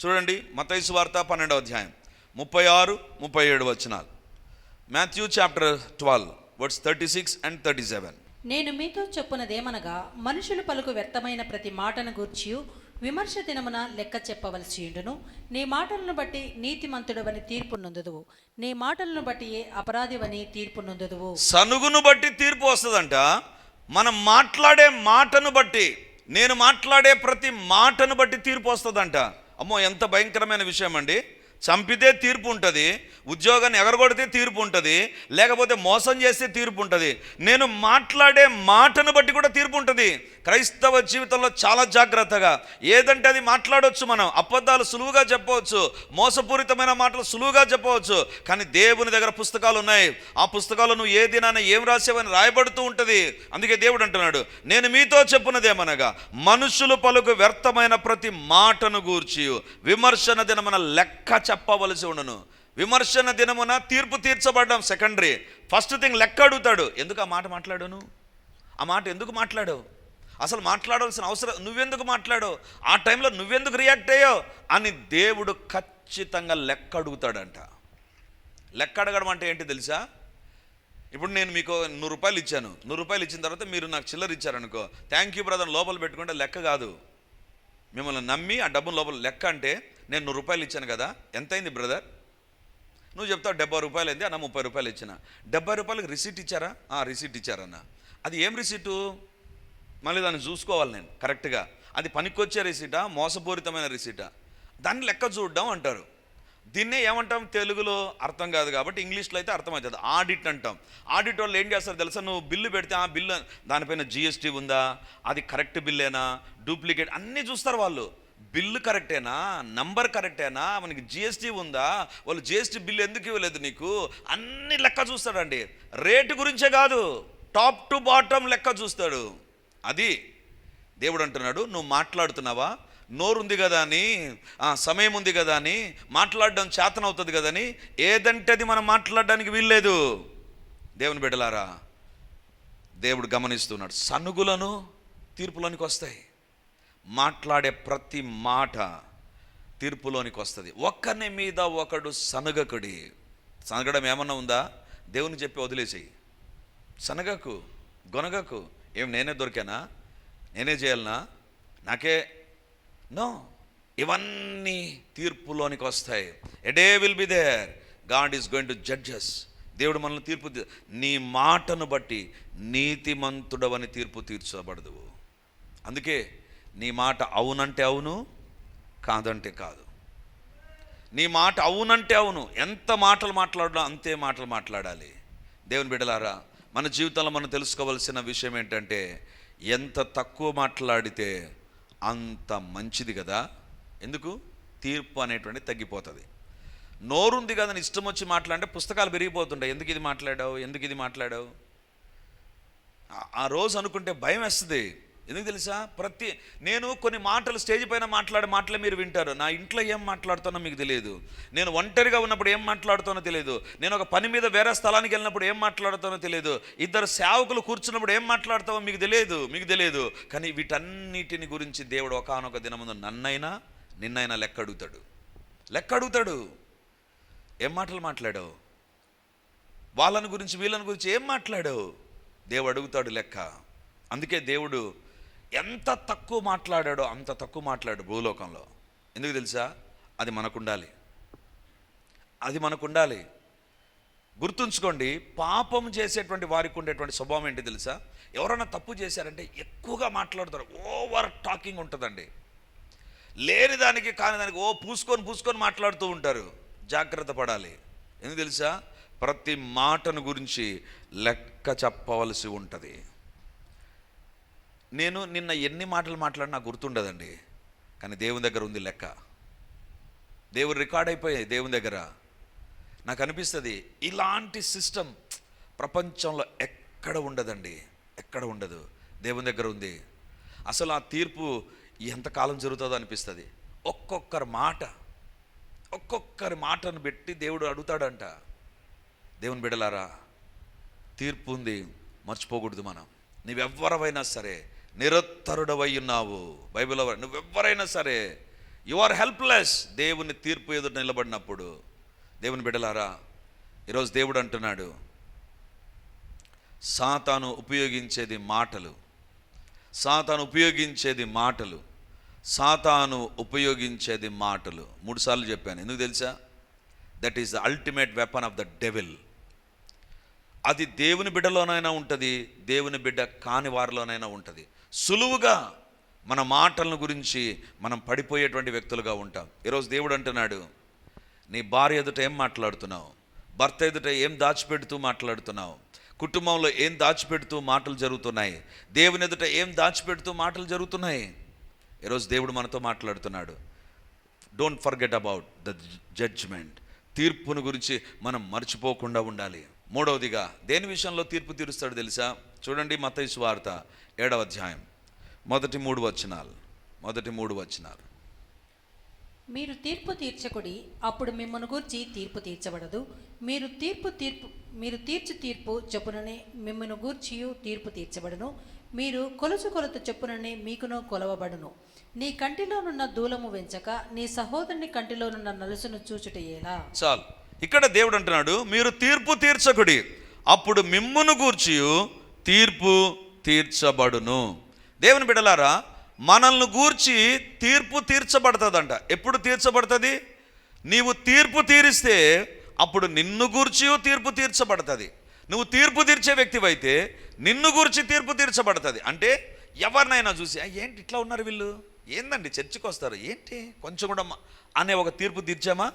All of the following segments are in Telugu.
చూడండి మతైసు వార్త పన్నెండవ అధ్యాయం. ముప్పై ఆరు ముప్పై ఏడు వచనాలు. Matthew chapter twelve words thirty six and thirty seven. నేను మీతో చెప్పునదేమనగా మనుషులు పలుకు వ్యర్థమైన ప్రతి మాటను గూర్చియు విమర్శ దినమున లెక్క చెప్పవలసి ఉండును నీ మాటలను బట్టి నీతిమంతుడవని తీర్పు నొందుదువు. నీ మాటలను బట్టి ఏ అపరాధివని తీర్పు నొందుదువు. సనుగును బట్టి తీర్పు వస్తుందంట. మనం మాట్లాడే మాటను బట్టి నేను మాట్లాడే ప్రతి మాటను బట్టి తీర్పు వస్తుందంట. అమ్మో ఎంత భయంకరమైన విషయం అండి చంపితే తీర్పు ఉంటుంది ఉద్యోగాన్ని ఎగరగొడితే తీర్పు ఉంటుంది లేకపోతే మోసం చేస్తే తీర్పు ఉంటుంది. నేను మాట్లాడే మాటను బట్టి కూడా తీర్పు ఉంటుంది. క్రైస్తవ జీవితంలో చాలా జాగ్రత్తగా ఏదంటే అది మాట్లాడవచ్చు మనం. అబద్ధాలు సులువుగా చెప్పవచ్చు మోసపూరితమైన మాటలు సులువుగా చెప్పవచ్చు. కానీ దేవుని దగ్గర పుస్తకాలు ఉన్నాయి. ఆ పుస్తకాలు నువ్వు ఏ దినాన ఏం రాసేవని రాయబడుతూ ఉంటుంది. అందుకే దేవుడు అంటున్నాడు నేను మీతో చెప్పున్నదేమనగా మనుషులు పలుకు వ్యర్థమైన ప్రతి మాటను గూర్చి విమర్శన దినమన లెక్క చెప్పవలసి ఉండను. విమర్శన దినమున తీర్పు తీర్చబడ్డాం సెకండరీ ఫస్ట్ థింగ్ లెక్క అడుగుతాడు. ఎందుకు ఆ మాట మాట్లాడాను? ఆ మాట ఎందుకు మాట్లాడావు? అసలు మాట్లాడాల్సిన అవసరం నువ్వెందుకు మాట్లాడావు? ఆ టైంలో నువ్వెందుకు రియాక్ట్ అయ్యో అని దేవుడు ఖచ్చితంగా లెక్క అడుగుతాడంట. లెక్క అడగడం అంటే ఏంటి తెలుసా? ఇప్పుడు నేను మీకు నూరు రూపాయలు ఇచ్చాను. నూరు రూపాయలు ఇచ్చిన తర్వాత మీరు నాకు చిల్లర ఇచ్చారనుకో థ్యాంక్ యూ బ్రదర్ లోపల పెట్టుకుంటే లెక్క కాదు. మిమ్మల్ని నమ్మి ఆ డబ్బును లోపల లెక్క అంటే నేను నూరు రూపాయలు ఇచ్చాను కదా ఎంత అయింది బ్రదర్? నువ్వు చెప్తావు డెబ్బై రూపాయలు అయింది అన్న ముప్పై రూపాయలు ఇచ్చిన. డెబ్బై రూపాయలకి రిసీట్ ఇచ్చారా? ఆ రిసీట్ ఇచ్చారన్న. అది ఏం రిసీటు? మళ్ళీ దాన్ని చూసుకోవాలి నేను కరెక్ట్గా. అది పనికొచ్చే రిసీటా? మోసపూరితమైన రిసీటా? దాన్ని లెక్క చూడడం అంటారు. దీన్నే ఏమంటాం తెలుగులో? అర్థం కాదు కాబట్టి ఇంగ్లీష్లో అయితే అర్థమవుతుంది. ఆడిట్ అంటాం. ఆడిట్ వాళ్ళు ఏం చేస్తారు తెలుసా? నువ్వు బిల్లు పెడితే ఆ బిల్లు దానిపైన జిఎస్టీ ఉందా? అది కరెక్ట్ బిల్లేనా? డూప్లికేట్ అన్నీ చూస్తారు వాళ్ళు. బిల్లు కరెక్టేనా? నంబర్ కరెక్టేనా? మనకి జిఎస్టీ ఉందా? వాళ్ళు జిఎస్టీ బిల్లు ఎందుకు ఇవ్వలేదు నీకు? అన్ని లెక్క చూస్తాడండి. రేటు గురించే కాదు. టాప్ టు బాటమ్ లెక్క చూస్తాడు. అది దేవుడు అంటున్నాడు నువ్వు మాట్లాడుతున్నావా? నోరుంది కదా అని సమయం ఉంది కదా అని మాట్లాడడం చేతనవుతుంది కదా అని ఏదంటే అది మనం మాట్లాడడానికి వీల్లేదు. దేవుని బిడ్డలారా దేవుడు గమనిస్తున్నాడు. సనుగులను తీర్పులోనికి వస్తాయి మాట్లాడే ప్రతి మాట తీర్పులోనికి వస్తుంది. ఒక్కని మీద ఒకడు సనగకుడి. సనగడం ఏమన్నా ఉందా? దేవుని చెప్పి వదిలేసేయి. సనగకు గొనగకు. ఏం నేనే దొరికానా? నేనే చేయాలనా? నాకే? నో. ఇవన్నీ తీర్పులోనికి వస్తాయి. A day will be there God is going to judges దేవుడు మనల్ని తీర్పు నీ మాటను బట్టి నీతిమంతుడవని తీర్పు తీర్చబడదు అందుకే నీ మాట అవునంటే అవును కాదంటే కాదు. నీ మాట అవునంటే అవును ఎంత మాటలు మాట్లాడడం అంతే మాటలు మాట్లాడాలి. దేవుని బిడ్డలారా మన జీవితంలో మనం తెలుసుకోవాల్సిన విషయం ఏంటంటే ఎంత తక్కువ మాట్లాడితే అంత మంచిది కదా. ఎందుకు? తీర్పు అనేటువంటి తగ్గిపోతుంది. నోరుంది కదా ఇష్టం వచ్చి మాట్లాడితే పుస్తకాలు పెరిగిపోతుంటాయి ఎందుకు ఇది మాట్లాడావు? ఎందుకు ఇది మాట్లాడావు? ఆ రోజు అనుకుంటే భయం వేస్తుంది. ఎందుకు తెలుసా? ప్రతి నేను కొన్ని మాటలు స్టేజ్ పైన మాట్లాడే మాటలే మీరు వింటారు. నా ఇంట్లో ఏం మాట్లాడుతానో మీకు తెలియదు. నేను ఒంటరిగా ఉన్నప్పుడు ఏం మాట్లాడుతానో తెలియదు. నేను ఒక పని మీద వేరే స్థలానికి వెళ్ళినప్పుడు ఏం మాట్లాడుతానో తెలియదు. ఇద్దరు సేవకులు కూర్చున్నప్పుడు ఏం మాట్లాడతామో మీకు తెలియదు. మీకు తెలియదు. కానీ వీటన్నిటిని గురించి దేవుడు ఒకనొక దినముందు నన్నైనా నిన్నైనా లెక్క అడుగుతాడు. లెక్క అడుగుతాడు. ఏం మాటలు మాట్లాడావు? వాళ్ళని గురించి వీళ్ళని గురించి ఏం మాట్లాడావు? దేవుడు అడుగుతాడు లెక్క. అందుకే దేవుడు ఎంత తక్కువ మాట్లాడాడో అంత తక్కువ మాట్లాడు భూలోకంలో. ఎందుకు తెలుసా? అది మనకుండాలి. అది మనకుండాలి. గుర్తుంచుకోండి పాపం చేసేటువంటి వారికి ఉండేటువంటి స్వభావం ఏంటి తెలుసా? ఎవరైనా తప్పు చేశారంటే ఎక్కువగా మాట్లాడతారు. ఓవర్ టాకింగ్ ఉంటుందండి. లేని దానికి కాని దానికి ఓ పూసుకొని పూసుకొని మాట్లాడుతూ ఉంటారు. జాగ్రత్త పడాలి. ఎందుకు తెలుసా? ప్రతి మాటను గురించి లెక్క చెప్పవలసి ఉంటుంది. నేను నిన్న ఎన్ని మాటలు మాట్లాడినా నాకు గుర్తుండదండి. కానీ దేవుని దగ్గర ఉంది లెక్క. దేవుడు రికార్డ్ అయిపోయాయి దేవుని దగ్గర. నాకు అనిపిస్తుంది ఇలాంటి సిస్టమ్ ప్రపంచంలో ఎక్కడ ఉండదండి. ఎక్కడ ఉండదు. దేవుని దగ్గర ఉంది. అసలు ఆ తీర్పు ఎంతకాలం జరుగుతుందో అనిపిస్తుంది. ఒక్కొక్కరి మాట ఒక్కొక్కరి మాటను పెట్టి దేవుడు అడుగుతాడంట. దేవుని బిడలారా తీర్పు ఉంది మర్చిపోకూడదు మనం. నువ్వెవ్వరవైనా సరే నిరత్తరుడవై ఉన్నావు నువ్వు నువ్వెవ్వరైనా సరే యు ఆర్ హెల్ప్లెస్ దేవుని తీర్పు ఎదుట నిలబడినప్పుడు. దేవుని బిడలారా ఈరోజు దేవుడు అంటున్నాడు సాతాను ఉపయోగించేది మాటలు. సాతాను ఉపయోగించేది మాటలు. సాతాను ఉపయోగించేది మాటలు. మూడుసార్లు చెప్పాను. ఎందుకు తెలుసా? That is the ultimate weapon of the devil అది దేవుని బిడ్డలోనైనా ఉంటుంది దేవుని బిడ్డ కాని వారిలోనైనా ఉంటుంది. సులువుగా మన మాటలను గురించి మనం పడిపోయేటువంటి వ్యక్తులుగా ఉంటాం. ఈరోజు దేవుడు అంటున్నాడు నీ భార్య ఎదుట ఏం మాట్లాడుతున్నావు? భర్త ఎదుట ఏం దాచిపెడుతూ మాట్లాడుతున్నావు? కుటుంబంలో ఏం దాచిపెడుతూ మాటలు జరుగుతున్నాయి? దేవుని ఎదుట ఏం దాచిపెడుతూ మాటలు జరుగుతున్నాయి? ఈరోజు దేవుడు మనతో మాట్లాడుతున్నాడు. Don't forget about the judgement తీర్పును గురించి మనం మర్చిపోకుండా ఉండాలి. మూడవదిగా దేని విషయంలో తీర్పు తీరుస్తాడు తెలుసా? చూడండి మతైసు వార్త ఏడవ అధ్యాయం. మొదటి మూడు వచనాలు. మొదటి మూడు వచనాలు. మీరు తీర్పు తీర్చకుడి అప్పుడు మిమ్మల్ని గూర్చి తీర్పు తీర్చబడదు. మీరు తీర్పు తీర్పు మీరు తీర్చు తీర్పు చొప్పుననే మిమ్మల్ని గూర్చి తీర్పు తీర్చబడును. మీరు కొలుచు కొలత చొప్పుననే మీకును కొలవబడును. నీ కంటిలోనున్న దూలము వెంచక నీ సహోదరుని కంటిలోనున్న నలుసును చూచుట ఎలా? చాలు. ఇక్కడ దేవుడు అంటున్నాడు మీరు తీర్పు తీర్చకుడి. అప్పుడు మిమ్మును గూర్చి తీర్పు తీర్చబడును. దేవుని బిడలారా మనల్ని గూర్చి తీర్పు తీర్చబడుతుందంట. ఎప్పుడు తీర్చబడుతుంది? నీవు తీర్పు తీరిస్తే అప్పుడు నిన్ను గూర్చి తీర్పు తీర్చబడుతుంది. నువ్వు తీర్పు తీర్చే వ్యక్తివైతే నిన్ను గూర్చి తీర్పు తీర్చబడుతుంది. అంటే ఎవరినైనా చూసి ఏంటి ఇట్లా ఉన్నారు వీళ్ళు? ఏందండి? చర్చికి వస్తారు ఏంటి? కొంచెం కూడా అనే ఒక తీర్పు తీర్చామా?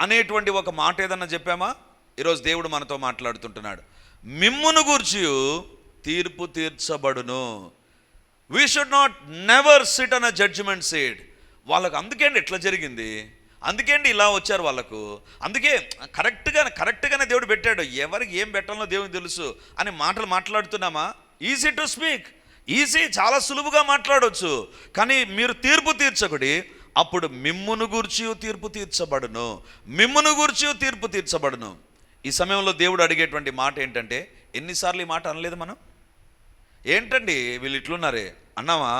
అనేటువంటి ఒక మాట ఏదన్నా చెప్పామా? ఈరోజు దేవుడు మనతో మాట్లాడుతుంటున్నాడు. మిమ్మును గూర్చి తీర్పు తీర్చబడును. We should not never sit on a judgement seat వాళ్ళకు అందుకేండి ఎట్లా జరిగింది. అందుకేండి ఇలా వచ్చారు వాళ్ళకు. అందుకే కరెక్ట్గా కరెక్ట్గానే దేవుడు పెట్టాడు. ఎవరికి ఏం పెట్టాలో దేవునికి తెలుసు అని మాటలు మాట్లాడుతున్నామా? ఈజీ టు స్పీక్ ఈజీ చాలా సులువుగా మాట్లాడవచ్చు కానీ మీరు తీర్పు తీర్చకుడి. అప్పుడు మిమ్మును గూర్చి తీర్పు తీర్చబడును. మిమ్మును గూర్చి తీర్పు తీర్చబడును. ఈ సమయంలో దేవుడు అడిగేటువంటి మాట ఏంటంటే ఎన్నిసార్లు ఈ మాట అనలేదు మనం? ఏంటండి వీళ్ళు ఇట్లున్నారే? అన్నావా?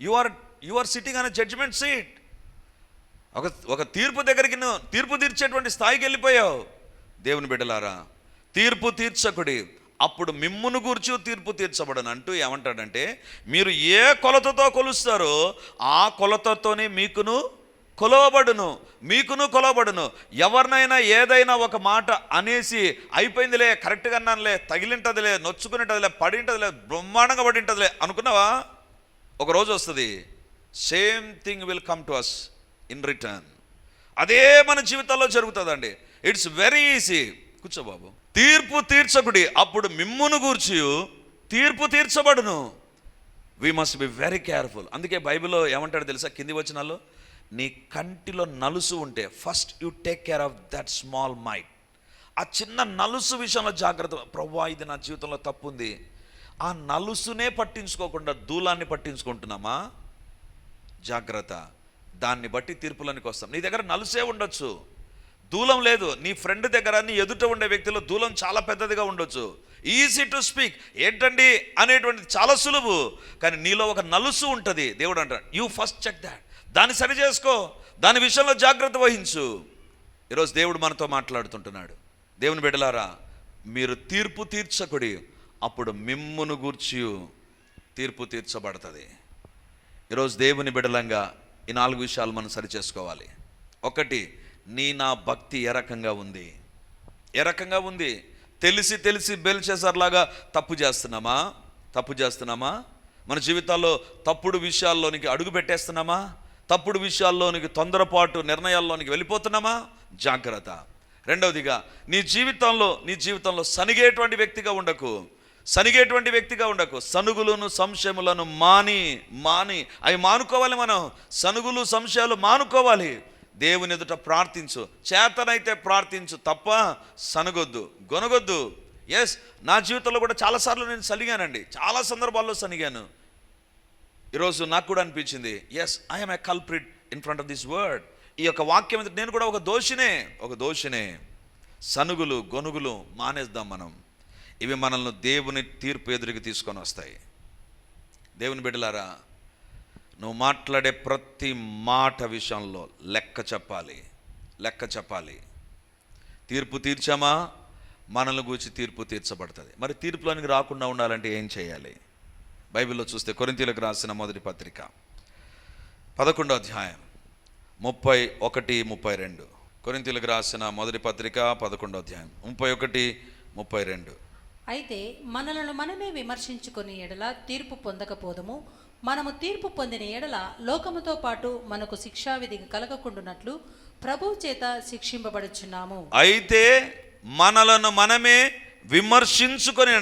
You are you are sitting on judgement seat ఒక ఒక తీర్పు దగ్గరికి నువ్వు తీర్పు తీర్చేటువంటి స్థాయికి వెళ్ళిపోయావు. దేవుని బిడ్డలారా తీర్పు తీర్చకుడి అప్పుడు మిమ్మును గూర్చి తీర్పు తీర్చబడను అంటూ ఏమంటాడంటే మీరు ఏ కొలతతో కొలుస్తారో ఆ కొలతతోనే మీకును కొలవబడును మీకును కొలవబడును. ఎవరినైనా ఏదైనా ఒక మాట అనేసి అయిపోయిందిలే కరెక్ట్గా అన్నానులే తగిలింటదిలే నొచ్చుకునేటదిలే పడింటదిలే బ్రహ్మాండంగా పడింటదిలే అనుకున్నావా? ఒక రోజు వస్తుంది same thing will come to us in return. అదే మన జీవితాల్లో జరుగుతుందండి. It's very easy. కూర్చో బాబు. తీర్పు తీర్చకుడి. అప్పుడు మిమ్మును గూర్చి తీర్పు తీర్చబడును. We must be very careful అందుకే బైబిల్లో ఏమంటాడు తెలుసా? కింది వచనాల్లో నీ కంటిలో నలుసు ఉంటే first you take care of that small mite ఆ చిన్న నలుసు విషయంలో జాగ్రత్త. ప్రవ్వా ఇది నా జీవితంలో తప్పు ఉంది ఆ నలుసునే పట్టించుకోకుండా దూలాన్ని పట్టించుకుంటున్నామా? జాగ్రత్త. దాన్ని బట్టి తీర్పులోనికి వస్తాం నీ దగ్గర నలుసే ఉండొచ్చు. దూలం లేదు. నీ ఫ్రెండ్ దగ్గర నీ ఎదుట ఉండే వ్యక్తిలో దూలం చాలా పెద్దదిగా ఉండొచ్చు. ఈజీ టు స్పీక్ ఏంటండి? అనేటువంటిది చాలా సులువు. కానీ నీలో ఒక నలుసు ఉంటుంది. దేవుడు అంటాడు యూ ఫస్ట్ చెక్ దాట్ దాన్ని సరి చేసుకో. దాని విషయంలో జాగ్రత్త వహించు. ఈరోజు దేవుడు మనతో మాట్లాడుతుంటున్నాడు. దేవుని బిడలారా మీరు తీర్పు తీర్చకుడి. అప్పుడు మిమ్మును గూర్చి తీర్పు తీర్చబడుతుంది. ఈరోజు దేవుని బిడలంగా ఈ నాలుగు విషయాలు మనం సరి చేసుకోవాలి. ఒకటి నీ నా భక్తి ఏ రకంగా ఉంది? ఏ రకంగా ఉంది? తెలిసి తెలిసి బెల్చేసర్లాగా తప్పు చేస్తున్నామా? తప్పు చేస్తున్నామా? మన జీవితాల్లో తప్పుడు విషయాల్లోనికి అడుగు పెట్టేస్తున్నామా? తప్పుడు విషయాల్లోనికి తొందరపాటు నిర్ణయాల్లోనికి వెళ్ళిపోతున్నామా? జాగ్రత్త. రెండవదిగా నీ జీవితంలో నీ జీవితంలో సనిగేటువంటి వ్యక్తిగా ఉండకు. సనిగేటువంటి వ్యక్తిగా ఉండకు. సనుగులను సంశయములను మాని మాని. అవి మానుకోవాలి మనం. సనుగులు సంశయాలు మానుకోవాలి. దేవుని ఎదుట ప్రార్థించు. చేతనైతే ప్రార్థించు తప్ప సనగొద్దు. గొనగొద్దు. ఎస్ నా జీవితంలో కూడా చాలాసార్లు నేను సలిగానండి. చాలా సందర్భాల్లో సనిగాను ఈరోజు నాకు కూడా అనిపించింది. Yes I'm a culprit in front of this word ఈ యొక్క వాక్యం ఎదుట నేను కూడా ఒక దోషినే. ఒక దోషినే. సనుగులు గొనుగులు మానేద్దాం మనం. ఇవి మనల్ని దేవుని తీర్పు ఎదురుకి తీసుకొని వస్తాయి. దేవుని బిడ్డలారా నువ్వు మాట్లాడే ప్రతి మాట విషయంలో లెక్క చెప్పాలి లెక్క చెప్పాలి. తీర్పు తీర్చామా? మనల్ని గూర్చి తీర్పు తీర్చబడుతుంది. మరి తీర్పులోనికి రాకుండా ఉండాలంటే ఏం చేయాలి? బైబిల్లో చూస్తే కొరింతీలకు రాసిన మొదటి పత్రిక పదకొండో అధ్యాయం ముప్పై ఒకటి ముప్పై రెండు. కొరింతీలకు రాసిన మొదటి పత్రిక పదకొండో అధ్యాయం ముప్పై ఒకటి ముప్పై రెండు. అయితే మనలను మనమే విమర్శించుకుని ఎడల తీర్పు పొందకపోదము మనము తీర్పు పొందిన ఎడల లోకముతో పాటు మనకు శిక్షావిధి కలగకుండునట్లు ప్రభు చేత శిక్షింపబడుచున్నాము. అయితే మనలను మనమే విమర్శించుకొని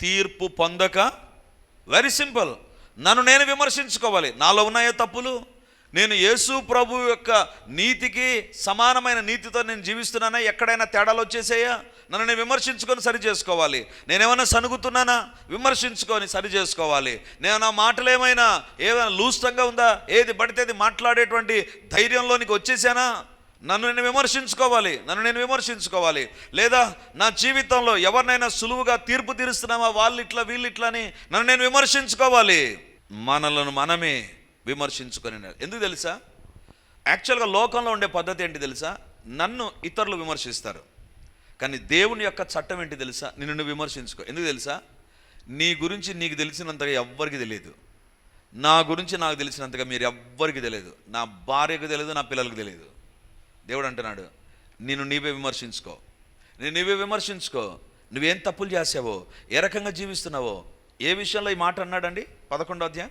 తీర్పు పొందక వెరీ సింపుల్ నన్ను నేను విమర్శించుకోవాలి. నాలో ఉన్నాయో తప్పులు? నేను యేసు ప్రభు యొక్క నీతికి సమానమైన నీతితో నేను జీవిస్తున్నానా? ఎక్కడైనా తేడాలు వచ్చేసాయా? నన్ను నేను విమర్శించుకొని సరి చేసుకోవాలి. నేనేమైనా సనుగుతున్నానా? విమర్శించుకొని సరి చేసుకోవాలి. నేను నా మాటలు ఏమైనా ఏమైనా లూస్తంగా ఉందా? ఏది పడితే అది మాట్లాడేటువంటి ధైర్యంలోనికి వచ్చేసానా? నన్ను నేను విమర్శించుకోవాలి. నన్ను నేను విమర్శించుకోవాలి. లేదా నా జీవితంలో ఎవరినైనా సులువుగా తీర్పు తీరుస్తున్నామా? వాళ్ళు ఇట్లా వీళ్ళు ఇట్లా అని నన్ను నేను విమర్శించుకోవాలి. మనలను మనమే విమర్శించుకొని ఎందుకు తెలుసా? యాక్చువల్గా లోకంలో ఉండే పద్ధతి ఏంటి తెలుసా? నన్ను ఇతరులు విమర్శిస్తారు. కానీ దేవుని యొక్క చట్టం ఏంటి తెలుసా? నిన్ను నువ్వు విమర్శించుకో. ఎందుకు తెలుసా? నీ గురించి నీకు తెలిసినంతగా ఎవ్వరికి తెలియదు. నా గురించి నాకు తెలిసినంతగా మీరు ఎవ్వరికి తెలియదు. నా భార్యకు తెలియదు నా పిల్లలకు తెలియదు. దేవుడు అంటున్నాడు నేను నీవే విమర్శించుకో. నేను నీవే విమర్శించుకో. నువ్వేం తప్పులు చేసావో? ఏ రకంగా జీవిస్తున్నావో? ఏ విషయంలో ఈ మాట అన్నాడండి? పదకొండో అధ్యాయం.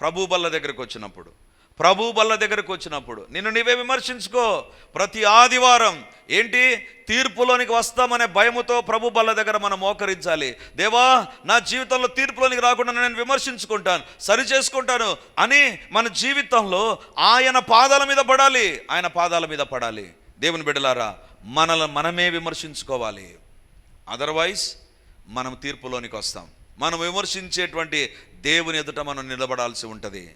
ప్రభు బల్ల దగ్గరకు వచ్చినప్పుడు. ప్రభు బల్ల దగ్గరకు వచ్చినప్పుడు. నిన్ను నీవే విమర్శించుకో. ప్రతి ఆదివారం. ఏంటి? తీర్పులోనికి వస్తామనే భయముతో ప్రభు బల్ల దగ్గర మనం మోకరించాలి. దేవా నా జీవితంలో తీర్పులోనికి రాకుండా నేను విమర్శించుకుంటాను సరి చేసుకుంటాను అని మన జీవితంలో ఆయన పాదాల మీద పడాలి ఆయన పాదాల మీద పడాలి. దేవుని బిడ్డలారా మనల్ని మనమే విమర్శించుకోవాలి. అదర్వైజ్ మనం తీర్పులోనికి వస్తాం. మనం విమర్శించేటువంటి దేవుని ఎదుట మనం నిలబడాల్సి ఉంటుంది.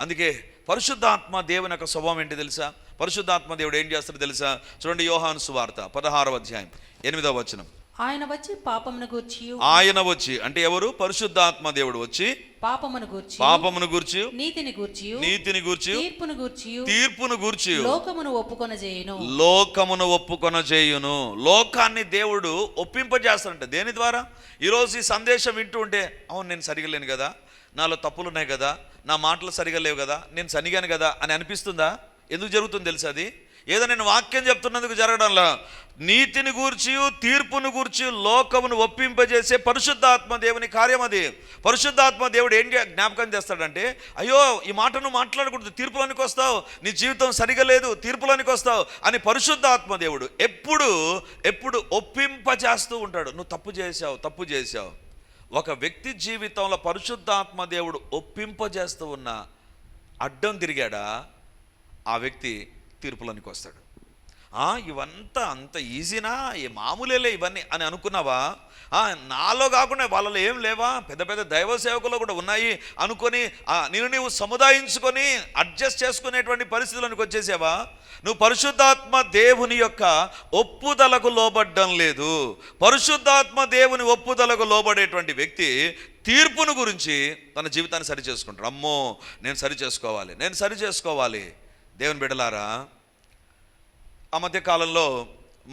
అందుకే పరిశుద్ధాత్మ దేవుని యొక్క స్వభావం ఏంటి తెలుసా? పరిశుద్ధాత్మ దేవుడు ఏం చేస్తాడో తెలుసా? చూడండి యోహాను సువార్త పదహారవ అధ్యాయం ఎనిమిదవ వచనం. ఆయన వచ్చి పాపమును గూర్చి ఆయన వచ్చి అంటే ఎవరు? పరిశుద్ధాత్మ దేవుడు వచ్చి పాపమును గూర్చి పాపమును గూర్చి నీతిని గూర్చి నీతిని గూర్చి తీర్పును గూర్చి తీర్పును గూర్చి. లోకమును ఒప్పుకొన చేయను లోకమును ఒప్పుకొన చేయును లోకాన్ని దేవుడు ఒప్పింపజేస్తాడంట. దేని ద్వారా? ఈరోజు ఈ సందేశం వింటూ ఉంటే అవును నేను సరిగా లేను కదా. నాలో తప్పులు ఉన్నాయి కదా. నా మాటలు సరిగా లేవు కదా. నేను సనిగాను కదా అని అనిపిస్తుందా? ఎందుకు జరుగుతుంది తెలుసా అది? ఏదో నేను వాక్యం చెప్తున్నందుకు జరగడంలా. నీతిని గూర్చి తీర్పును గూర్చి లోకమును ఒప్పింపజేసే పరిశుద్ధాత్మ దేవుని కార్యం అది. పరిశుద్ధాత్మ దేవుడు ఏం జ్ఞాపకం చేస్తాడంటే అయ్యో ఈ మాటను మాట్లాడకూడదు తీర్పులోనికి వస్తావు నీ జీవితం సరిగా లేదు తీర్పులోనికి వస్తావు అని పరిశుద్ధాత్మ దేవుడు ఎప్పుడు ఎప్పుడు ఒప్పింపజేస్తూ ఉంటాడు. నువ్వు తప్పు చేశావు తప్పు చేశావు. ఒక వ్యక్తి జీవితంలో పరిశుద్ధాత్మ దేవుడు ఒప్పింపజేస్తూ ఉన్న అడ్డం తిరిగాడా? ఆ వ్యక్తి తీర్పులోనికి వస్తాడు. ఇవంతా అంత ఈజీనా? ఏ మామూలేలే ఇవన్నీ అని అనుకున్నావా? నాలో కాకుండా వాళ్ళలో ఏం లేవా? పెద్ద పెద్ద దైవ సేవకులు కూడా ఉన్నాయి అనుకొని నేను నీవు సముదాయించుకొని అడ్జస్ట్ చేసుకునేటువంటి పరిస్థితులకు వచ్చేసావా? నువ్వు పరిశుద్ధాత్మ దేవుని యొక్క ఒప్పుదలకు లోబడ్డం లేదు. పరిశుద్ధాత్మ దేవుని ఒప్పుదలకు లోబడేటువంటి వ్యక్తి తీర్పును గురించి తన జీవితాన్ని సరి చేసుకుంటాడు అమ్మో నేను సరి చేసుకోవాలి నేను సరి చేసుకోవాలి దేవుని బిడలారా ఆ మధ్య కాలంలో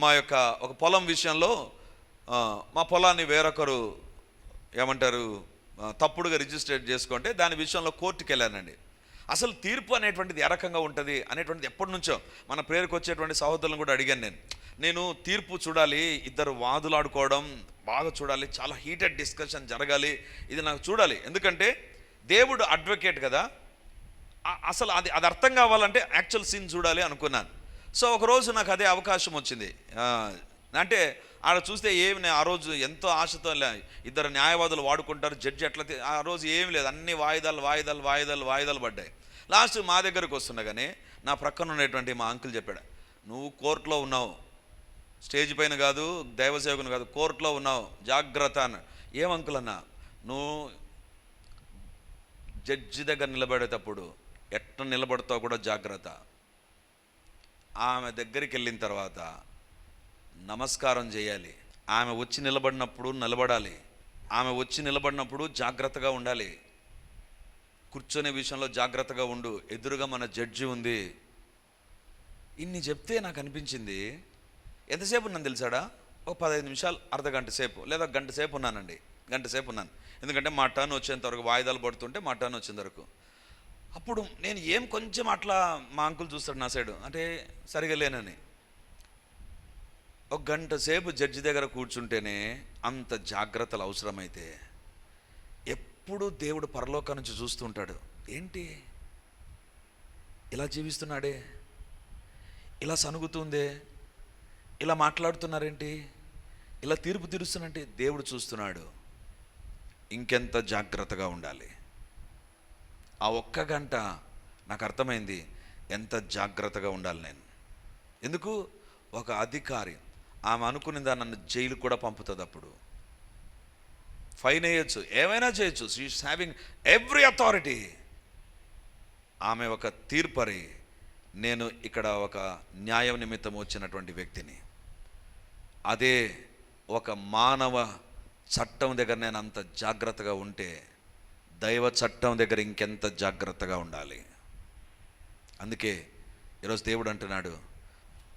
మా యొక్క ఒక పొలం విషయంలో మా పొలాన్ని వేరొకరు ఏమంటారు తప్పుడుగా రిజిస్టర్ చేసుకుంటే దాని విషయంలో కోర్టుకి వెళ్ళానండి. అసలు తీర్పు అనేటువంటిది ఏ రకంగా ఉంటుంది అనేటువంటిది ఎప్పటి నుంచో మన ప్రేరుకు వచ్చేటువంటి సహోదరులను కూడా అడిగాను నేను. నేను తీర్పు చూడాలి ఇద్దరు వాదులాడుకోవడం బాగా చూడాలి చాలా హీటెడ్ డిస్కషన్ జరగాలి ఇది నాకు చూడాలి. ఎందుకంటే దేవుడు అడ్వకేట్ కదా అసలు అది అది అర్థం కావాలంటే యాక్చువల్ సీన్ చూడాలి అనుకున్నాను. సో ఒకరోజు నాకు అదే అవకాశం వచ్చింది. అంటే ఆడ చూస్తే ఏమి ఆ రోజు ఎంతో ఆశతో లే- ఇద్దరు న్యాయవాదులు వాడుకుంటారు జడ్జి ఎట్లా ఆ రోజు ఏమి లేదు. అన్ని వాయిదాలు వాయిదాలు వాయిదాలు వాయిదాలు పడ్డాయి. లాస్ట్ మా దగ్గరకు వస్తుండగానే నా ప్రక్కన ఉండేటువంటి మా అంకుల్ చెప్పాడు నువ్వు కోర్టులో ఉన్నావు. స్టేజ్ పైన కాదు దైవసేవకుని కాదు కోర్టులో ఉన్నావు. జాగ్రత్త అన్న ఏం అంకుల్ అన్న? నువ్వు జడ్జి దగ్గర నిలబడేటప్పుడు ఎట్లా నిలబడతావు కూడా జాగ్రత్త. ఆమె దగ్గరికి వెళ్ళిన తర్వాత నమస్కారం చేయాలి. ఆమె వచ్చి నిలబడినప్పుడు నిలబడాలి. ఆమె వచ్చి నిలబడినప్పుడు జాగ్రత్తగా ఉండాలి. కూర్చొనే విషయంలో జాగ్రత్తగా ఉండు. ఎదురుగా మన జడ్జి ఉంది. ఇన్ని చెప్తే నాకు అనిపించింది. ఎంతసేపు ఉన్నాను తెలిసాడా? ఒక పదహైదు నిమిషాలు అర్ధ గంట సేపు లేదా గంట సేపు ఉన్నానండి. గంట సేపు ఉన్నాను. ఎందుకంటే మా టర్న్ వచ్చేంత వరకు వాయిదాలు పడుతుంటే మా టర్న్ వచ్చేంత వరకు. అప్పుడు నేను ఏం కొంచెం అట్లా మా అంకుల్ చూస్తాడు నా సైడు. అంటే సరిగా లేనని. ఒక గంట సేపు జడ్జి దగ్గర కూర్చుంటేనే అంత జాగ్రత్తలు అవసరమైతే ఎప్పుడు దేవుడు పరలోక నుంచి చూస్తుంటాడు ఏంటి? ఇలా జీవిస్తున్నాడే? ఇలా సనుగుతుందే? ఇలా మాట్లాడుతున్నారేంటి? ఇలా తీర్పు తీరుస్తున్నంటే దేవుడు చూస్తున్నాడు. ఇంకెంత జాగ్రత్తగా ఉండాలి? ఆ ఒక్క గంట నాకు అర్థమైంది ఎంత జాగ్రత్తగా ఉండాలి నేను. ఎందుకు? ఒక అధికారి ఆమె అనుకునేదా నన్ను జైలు కూడా పంపుతుంది అప్పుడు. ఫైన్ వేయచ్చు ఏమైనా చేయొచ్చు. షీఈస్ హ్యావింగ్ ఎవ్రీ అథారిటీ ఆమె ఒక తీర్పరి. నేను ఇక్కడ ఒక న్యాయం నిమిత్తం వచ్చినటువంటి వ్యక్తిని. అదే ఒక మానవ చట్టం దగ్గర నేను అంత జాగ్రత్తగా ఉంటే దైవ చట్టం దగ్గర ఇంకెంత జాగ్రత్తగా ఉండాలి? అందుకే ఈరోజు దేవుడు అంటున్నాడు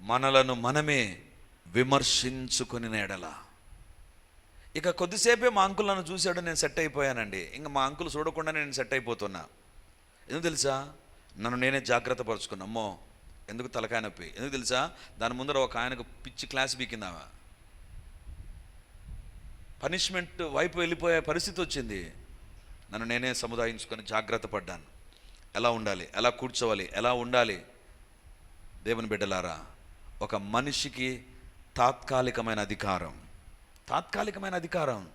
మనలను మనమే విమర్శించుకుని నేడల. ఇక కొద్దిసేపే మా అంకుల్ నన్ను చూశాడు నేను సెట్ అయిపోయానండి. ఇంకా మా అంకుల్ చూడకుండా నేను సెట్ అయిపోతున్నా. ఎందుకు తెలుసా? నన్ను నేనే జాగ్రత్త పరుచుకున్నా. అమ్మో ఎందుకు తలకాయ నొప్పి? ఎందుకు తెలుసా? దాని ముందర ఒక ఆయనకు పిచ్చి క్లాస్ బీకిందామా. పనిష్మెంట్ వైపు వెళ్ళిపోయే పరిస్థితి వచ్చింది. నన్ను నేనే సముదాయించుకొని జాగ్రత్త పడ్డాను. ఎలా ఉండాలి? ఎలా కూర్చోవాలి? ఎలా ఉండాలి? దేవుని బిడ్డలారా ఒక మనిషికి తాత్కాలికమైన అధికారం. తాత్కాలికమైన అధికారం.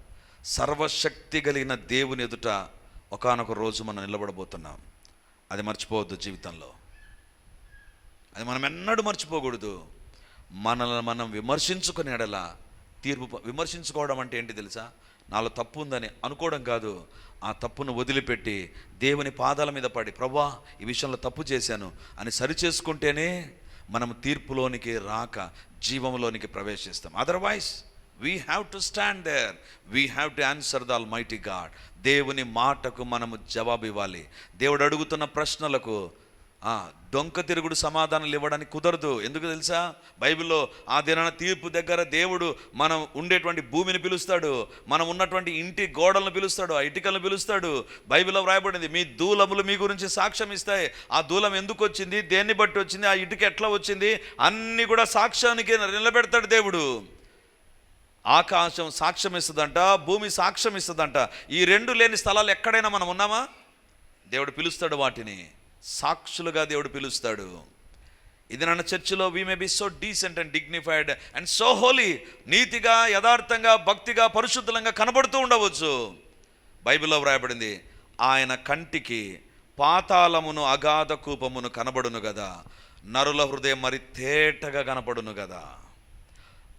సర్వశక్తి కలిగిన దేవుని ఎదుట ఒకానొక రోజు మనం నిలబడబోతున్నాం. అది మర్చిపోవద్దు జీవితంలో. అది మనం ఎన్నడూ మర్చిపోకూడదు. మనల్ని మనం విమర్శించుకునేడలా తీర్పు విమర్శించుకోవడం అంటే ఏంటి తెలుసా? నాలో తప్పు ఉందని అనుకోవడం కాదు. ఆ తప్పును వదిలిపెట్టి దేవుని పాదాల మీద పడి ప్రభా ఈ విషయంలో తప్పు చేశాను అని సరిచేసుకుంటేనే మనం తీర్పులోనికి రాక జీవంలోనికి ప్రవేశిస్తాం. Otherwise we have to stand there we have to answer the almighty God దేవుని మాటకు మనము జవాబు ఇవ్వాలి దేవుడు అడుగుతున్న ప్రశ్నలకు డొంక తిరుగుడు సమాధానాలు ఇవ్వడానికి కుదరదు. ఎందుకు తెలుసా? బైబిల్లో ఆ దినాన తీర్పు దగ్గర దేవుడు మనం ఉండేటువంటి భూమిని పిలుస్తాడు. మనం ఉన్నటువంటి ఇంటి గోడలను పిలుస్తాడు. ఆ ఇటుకలను పిలుస్తాడు. బైబిల్లో వ్రాయబడింది మీ దూలములు మీ గురించి సాక్ష్యం ఇస్తాయి. ఆ దూలం ఎందుకు వచ్చింది? దేన్ని బట్టి వచ్చింది? ఆ ఇటుక ఎట్లా వచ్చింది? అన్నీ కూడా సాక్ష్యానికి నిలబెడతాడు దేవుడు. ఆకాశం సాక్ష్యం ఇస్తుందంట భూమి సాక్ష్యం ఇస్తుందంట. ఈ రెండు లేని స్థలాలు ఎక్కడైనా మనం ఉన్నామా? దేవుడు పిలుస్తాడు వాటిని. సాక్షులుగా దేవుడు పిలుస్తాడు. ఇది నన్న చర్చిలో we may be so decent and dignified and so holy నీతిగా యథార్థంగా భక్తిగా పరిశుద్ధంగా కనబడుతూ ఉండవచ్చు. బైబిల్లో వ్రాయబడింది ఆయన కంటికి పాతాళమును అగాధ కూపమును కనబడును కదా నరుల హృదయం మరి తేటగా కనపడును కదా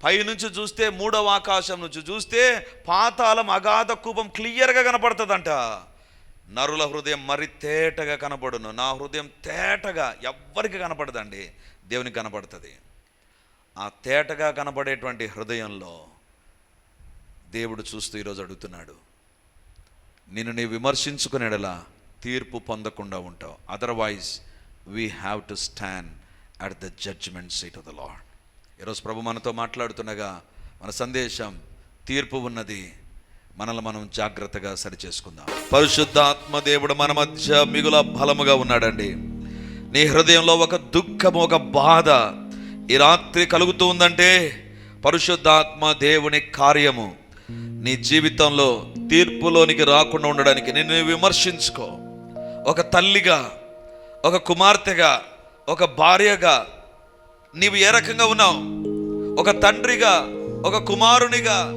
పైనుంచి చూస్తే మూడవ ఆకాశం నుంచి చూస్తే పాతాళం అగాధ కూపం క్లియర్గా కనపడుతుందంట. నరుల హృదయం మరి తేటగా కనబడును. నా హృదయం తేటగా ఎవ్వరికి కనపడదండి. దేవునికి కనపడుతుంది. ఆ తేటగా కనపడేటువంటి హృదయంలో దేవుడు చూస్తూ ఈరోజు అడుగుతున్నాడు. నిన్ను నీ విమర్శించుకునేలా తీర్పు పొందకుండా ఉంటావు. Otherwise we have to stand at the judgement seat of the lord ఈరోజు ప్రభు మనతో మాట్లాడుతుండగా మన సందేశం తీర్పు ఉన్నది. మనల్ని మనం జాగ్రత్తగా సరిచేసుకుందాం. పరిశుద్ధాత్మ దేవుడు మన మధ్య మిగుల బలముగా ఉన్నాడండి. నీ హృదయంలో ఒక దుఃఖము ఒక బాధ ఈ రాత్రి కలుగుతూ ఉందంటే పరిశుద్ధాత్మ దేవుని కార్యము. నీ జీవితంలో తీర్పులోనికి రాకుండా ఉండడానికి నిన్ను విమర్శించుకో. ఒక తల్లిగా ఒక కుమార్తెగా ఒక భార్యగా నీవు ఏ రకంగా ఉన్నావు? ఒక తండ్రిగా ఒక కుమారునిగా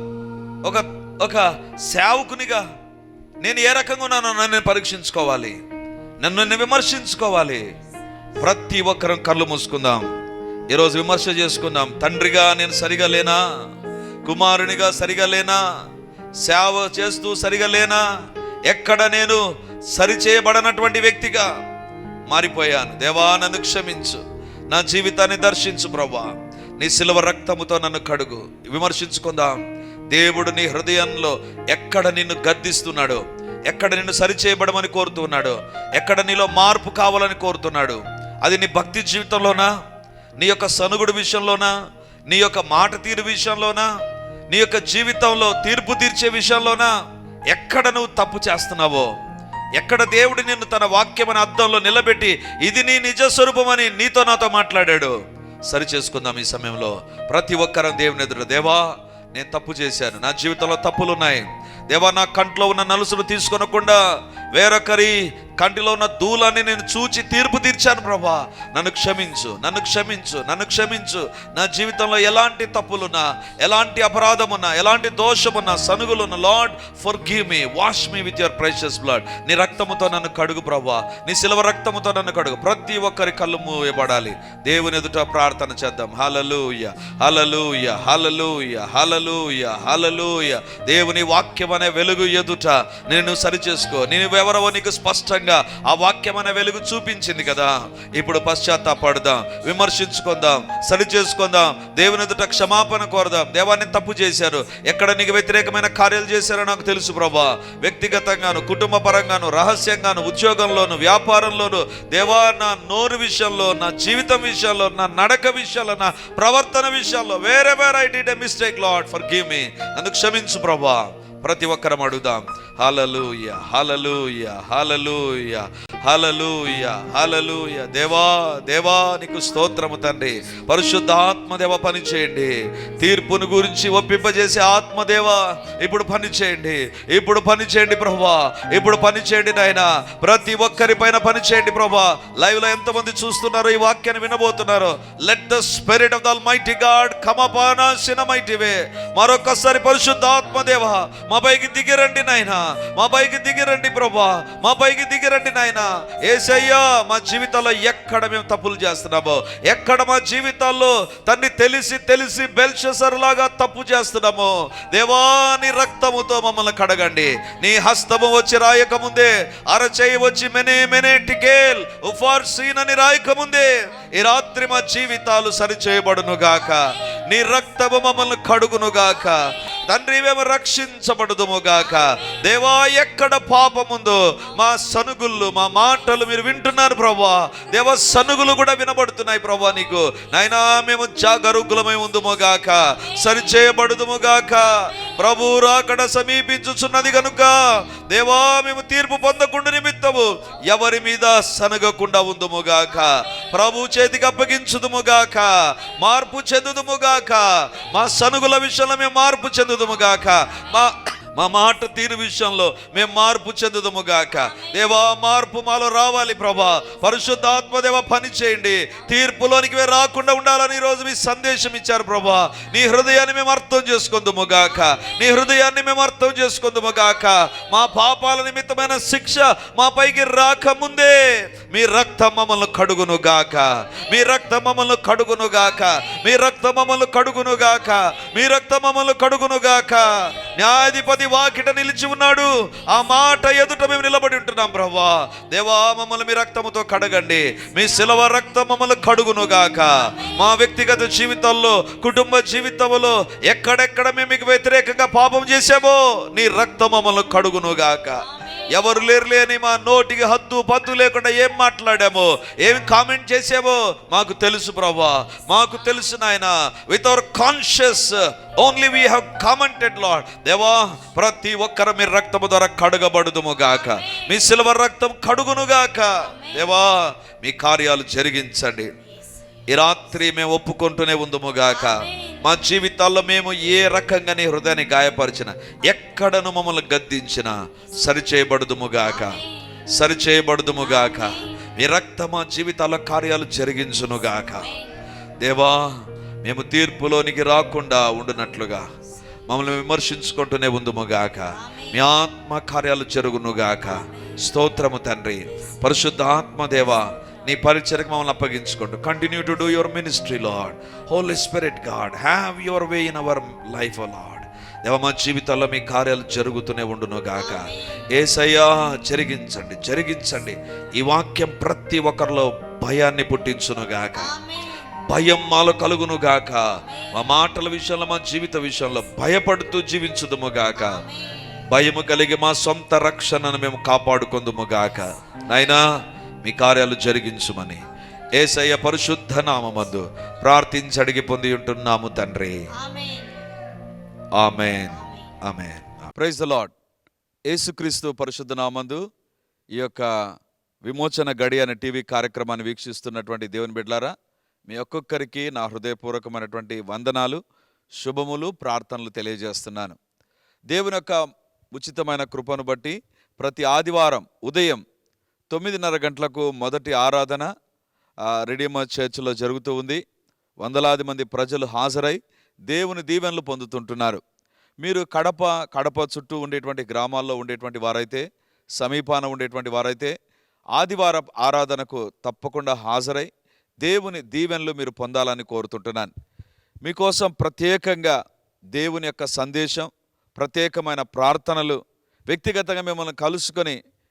ఒక ఒక సేవకునిగా నేను ఏ రకంగా ఉన్నానో నన్ను పరీక్షించుకోవాలి. నన్ను విమర్శించుకోవాలి. ప్రతి ఒక్కరం కళ్ళు మూసుకుందాం. ఈరోజు విమర్శ చేసుకుందాం. తండ్రిగా నేను సరిగా లేనా? కుమారునిగా సరిగా లేనా? సేవ చేస్తూ సరిగా లేనా? ఎక్కడ నేను సరిచేయబడనటువంటి వ్యక్తిగా మారిపోయాను. దేవా నన్ను క్షమించు. నా జీవితాన్ని దర్శించు ప్రభా నీ సిల్వ రక్తముతో నన్ను కడుగు. విమర్శించుకుందాం. దేవుడు నీ హృదయంలో ఎక్కడ నిన్ను గద్దిస్తున్నాడో? ఎక్కడ నిన్ను సరిచేయబడమని కోరుతున్నాడు? ఎక్కడ నీలో మార్పు కావాలని కోరుతున్నాడు? అది నీ భక్తి జీవితంలోనా? నీ యొక్క సనుగుడు విషయంలోనా? నీ యొక్క మాట తీరు విషయంలోనా? నీ యొక్క జీవితంలో తీర్పు తీర్చే విషయంలోనా? ఎక్కడ నువ్వు తప్పు చేస్తున్నావో? ఎక్కడ దేవుడు నిన్ను తన వాక్యమని అర్థంలో నిలబెట్టి ఇది నీ నిజ స్వరూపమని నీతో నాతో మాట్లాడాడు? సరి చేసుకుందాం ఈ సమయంలో. ప్రతి ఒక్కరం దేవుని ఎదురు దేవా నేను తప్పు చేశాను. నా జీవితంలో తప్పులు ఉన్నాయి దేవా నా కంట్లో ఉన్న నలుసును తీసుకొనకుండా వేరొకరి కంటిలో ఉన్న దూలాన్ని నేను చూచి తీర్పు తీర్చాను ప్రభా. నన్ను క్షమించు నన్ను క్షమించు నన్ను క్షమించు. నా జీవితంలో ఎలాంటి తప్పులున్నా ఎలాంటి అపరాధమున్నా ఎలాంటి దోషమున్నా సనుగులున్న lord forgive me wash me with your precious blood నీ రక్తముతో నన్ను కడుగు ప్రభా. నీ సిల్వ రక్తముతో నన్ను కడుగు. ప్రతి ఒక్కరి కళ్ళు మూయబడాలి. దేవుని ఎదుట ప్రార్థన చేద్దాం. హలలుయ హలలుయ హలలుయ హలలుయ హలలుయ దేవుని వాక్యం అనే వెలుగు ఎదుట నేను సరి చేసుకో నేను ఎవరవో నీకు స్పష్టంగా ఆ వాక్యం అనే వెలుగు చూపించింది కదా. ఇప్పుడు పశ్చాత్తాపడదాం విమర్శించుకుందాం సరి చేసుకుందాం దేవుని ఎదుట క్షమాపణ కోరదాం. దేవాన్ని తప్పు చేశారు. ఎక్కడ నీకు వ్యతిరేకమైన కార్యాలు చేశారో నాకు తెలుసు ప్రభా. వ్యక్తిగతంగాను కుటుంబ పరంగాను రహస్యంగాను ఉద్యోగంలోను వ్యాపారంలోను దేవా నా నోరు విషయంలో నా జీవితం విషయంలో నా నడక విషయంలో నా ప్రవర్తన విషయంలో వేరే వేరే I did a mistake lord forgive me నన్ను క్షమించు ప్రభా. ప్రతి ఒక్కరం అడుగుదాం. హలలుయ హలలుయ హలలుయ హలలుయ హలలుయ దేవా దేవా నీకు స్తోత్రము తండ్రి. పరిశుద్ధ ఆత్మదేవ పని చేయండి తీర్పును గురించి ఒప్పింపజేసే ఆత్మదేవ ఇప్పుడు పని చేయండి ఇప్పుడు పని చేయండి ప్రభా ఇప్పుడు పని చేయండి నాయన. ప్రతి ఒక్కరి పైన పని చేయండి ప్రభా లైవ్లో ఎంతమంది చూస్తున్నారో ఈ వాక్యాన్ని వినబోతున్నారు. Let the spirit of the mighty God come upon మరొకసారి పరిశుద్ధ ఆత్మదేవ మా పైకి దిగిరండి నాయన. మా పైకి దిగిరండి ప్రభా. మా పైకి దిగిరండి నాయన. ఏసయ్యా మా జీవితాల్లో ఎక్కడ మేము తప్పులు చేస్తున్నామో ఎక్కడ మా జీవితాల్లో తన్ని తెలిసి తెలిసి బెల్షసర్ లాగా తప్పు చేస్తున్నాము దేవాని రక్తముతో మమ్మల్ని కడగండి. నీ హస్తము వచ్చి రాయకముందే అరచేయి వచ్చి మెనే మెనే టికేల్ ఉఫార్ సీన్ అని రాయకముందే ఈ రాత్రి మా జీవితాలు సరిచేయబడును గాక నీ రక్తము మమ్మల్ని కడుగును గాక తండ్రి మేము రక్షించబడుదుము గాక దేవా ఎక్కడ పాపముందో మా సనుగుళ్ళు మా మాటలు మీరు వింటున్నారు ప్రభా దేవ సనుగులు కూడా వినబడుతున్నాయి ప్రభా నీకు. నాయనా మేము జాగరూకులమై ఉందుము గాక ప్రభు రాకడ సమీపించుచున్నది కనుక దేవా మేము తీర్పు పొందకుండా నిమిత్తము ఎవరి మీద సనగకుండా ఉందుము గాక ప్రభు చేతికి అప్పగించుదుముగాక మార్పు చెందుదుము గాక మా సనుగుల విషయంలో మేము మార్పు చెందుదుము గాక. మా మా మాట తీరు విషయంలో మేము మార్పు చెందుదుము గాక. దేవా మార్పు మాలో రావాలి ప్రభా. పరిశుద్ధాత్మదేవ పని చేయండి. తీర్పులోనికి మేము రాకుండా ఉండాలని ఈ రోజు మీ సందేశం ఇచ్చారు ప్రభా. నీ హృదయాన్ని మేము అర్థం చేసుకుందుము గాక. నీ హృదయాన్ని మేము అర్థం చేసుకుందుము గాక. మా పాపాల నిమిత్తమైన శిక్ష మా పైకి రాకముందే మీ రక్తం మమ్మల్ని కడుగును గాక. మీ రక్తం మమ్మల్ని కడుగును గాక. మీ రక్తం మమ్మల్ని కడుగును గాక. మీ రక్తం మమ్మల్ని కడుగును గాక. న్యాయాధిపతి వాకిట నిలిచి ఉన్నాడు. ఆ మాట ఎదుట మేము నిలబడి ఉంటున్నాం ప్రభా దేవా మమ్మల్ని మీ రక్తముతో కడగండి. మీ శిలవ రక్తం మమ్మల్ని కడుగును గాక మా వ్యక్తిగత జీవితంలో కుటుంబ జీవితంలో ఎక్కడెక్కడ మేము మీకు వ్యతిరేకంగా పాపం చేశామో నీ రక్తం మమ్మల్ని కడుగును గాక ఎవరు లేరులేని మా నోటికి హద్దు పద్దు లేకుండా ఏం మాట్లాడామో? ఏం కామెంట్ చేసామో? మాకు తెలుసు ప్రభా. మాకు తెలుసు నాయన. With our conscious only we have commented lord దేవా ప్రతి ఒక్కరు మీ రక్తము ద్వారా కడుగబడుదుము గాక. మీ సిల్వర్ రక్తం కడుగును గాక. దేవా మీ కార్యాలు జరిగించండి. ఈ రాత్రి మేము ఒప్పుకుంటూనే ఉందము గాక. మా జీవితాల్లో మేము ఏ రకంగా నీ హృదయాన్ని గాయపరిచిన ఎక్కడను మమ్మల్ని గద్దించిన సరిచేయబడుదుము గాక గాక మీ రక్త మా జీవితాల కార్యాలు జరిగించును గాక దేవా మేము తీర్పులోనికి రాకుండా ఉండునట్లుగా. మమ్మల్ని విమర్శించుకుంటూనే ఉందుముగాక. మీ ఆత్మ కార్యాలు జరుగునుగాక. స్తోత్రము తండ్రి. పరిశుద్ధ ఆత్మదేవా నీ పరిచయకు మమ్మల్ని అప్పగించుకోండి. Continue to do your ministry lord holy spirit God have your way in our life lord దేవ మా జీవితాల్లో మీ కార్యాలు జరుగుతూనే ఉండును గాక. ఏసయ్యా జరిగించండి జరిగించండి. ఈ వాక్యం ప్రతి ఒక్కరిలో భయాన్ని పుట్టించును గాక. భయం మాలో కలుగును గాక. మా మాటల విషయంలో మా జీవిత విషయంలో భయపడుతూ జీవించుదుము గాక. భయము కలిగి మా సొంత రక్షణను మేము కాపాడుకుందుముగాక నాయనా మీ కార్యాలు జరిగించుమని. ఏసయ్య పరిశుద్ధ నామమందు ప్రార్థించి అడిగి పొంది ఉంటున్నాము తండ్రి. Amen. Amen. Praise the lord యేసుక్రీస్తు పరిశుద్ధ నామందు ఈ యొక్క విమోచన గడి అనే టీవీ కార్యక్రమాన్ని వీక్షిస్తున్నటువంటి దేవుని బిడ్లారా మీ ఒక్కొక్కరికి నా హృదయపూర్వకమైనటువంటి వందనాలు శుభములు ప్రార్థనలు తెలియజేస్తున్నాను. దేవుని యొక్క ఉచితమైన కృపను బట్టి ప్రతి ఆదివారం ఉదయం తొమ్మిదిన్నర గంటలకు మొదటి ఆరాధన ఆ, రెడీమర్ జరుగుతూ ఉంది. వందలాది మంది ప్రజలు హాజరై దేవుని దీవెనలు పొందుతుంటున్నారు. మీరు కడప కడప చుట్టూ ఉండేటువంటి గ్రామాల్లో ఉండేటువంటి వారైతే సమీపాన ఉండేటువంటి వారైతే ఆదివారం ఆరాధనకు తప్పకుండా హాజరై దేవుని దీవెనలు మీరు పొందాలని కోరుతుంటున్నాను. మీకోసం ప్రత్యేకంగా దేవుని యొక్క సందేశం ప్రత్యేకమైన ప్రార్థనలు వ్యక్తిగతంగా మిమ్మల్ని కలుసుకొని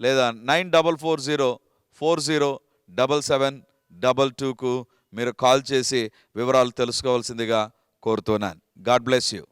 లేదా nine double four zero four zero double seven double టూకు మీరు కాల్ చేసి వివరాలు తెలుసుకోవాల్సిందిగా కోరుతున్నాను. God bless you.